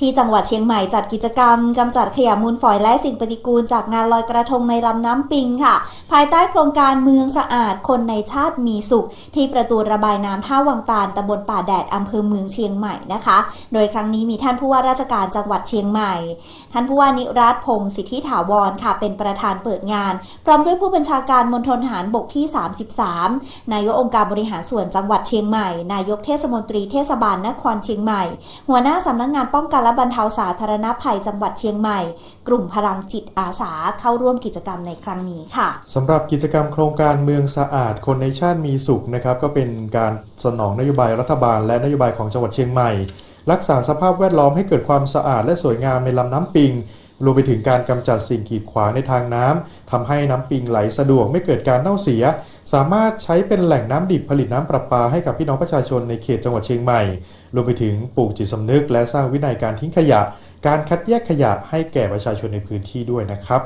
ที่จังหวัดเชียงใหม่จัดกิจกรรมกำจัดขยะมูลฝอยและสิ่งปฏิกูลจากงานลอยกระทงในลำน้ำปิงค่ะ ภายใต้โครงการเมืองสะอาดคนในชาติมีสุข ที่ประตูระบายน้ำท่าวังตาลตำบลป่าแดดอำเภอเมืองเชียงใหม่นะคะ โดยครั้งนี้มีท่านผู้ว่าราชการจังหวัดเชียงใหม่ ท่านผู้ว่านิรัตพงศ์สิทธิถาวรค่ะ เป็นประธานเปิดงาน พร้อมด้วยผู้บัญชาการมณฑลทหารบกที่ 33 นายกองค์การบริหารส่วนจังหวัดเชียงใหม่ นายกเทศมนตรีเทศบาลนครเชียงใหม่ หัวหน้าสำนักงานป้องกันและบรรเทาสาธารณภัยจังหวัดเชียงใหม่ กลุ่มพลังจิตอาสาเข้าร่วมกิจกรรมในครั้งนี้ค่ะสำหรับกิจกรรมโครงการเมืองสะอาดคนในชาติมีสุขนะครับก็เป็นการสนองนโยบายรัฐบาล และนโยบายของจังหวัดเชียงใหม่ รักษาสภาพแวดล้อมให้เกิดความสะอาดและสวยงามในลำน้ำปิงรวมไปถึงการกำจัดสิ่งกีดขวางในทางน้ำทำให้น้ำปิงไหลสะดวกไม่เกิดการเน่าเสีย สามารถใช้เป็นแหล่งน้ำดิบผลิตน้ำประปาให้กับพี่น้องประชาชนในเขตจังหวัดเชียงใหม่ รวมไปถึงปลูกจิตสำนึก และสร้างวินัยการทิ้งขยะ การคัดแยกขยะให้แก่ประชาชนในพื้นที่ด้วยนะครับ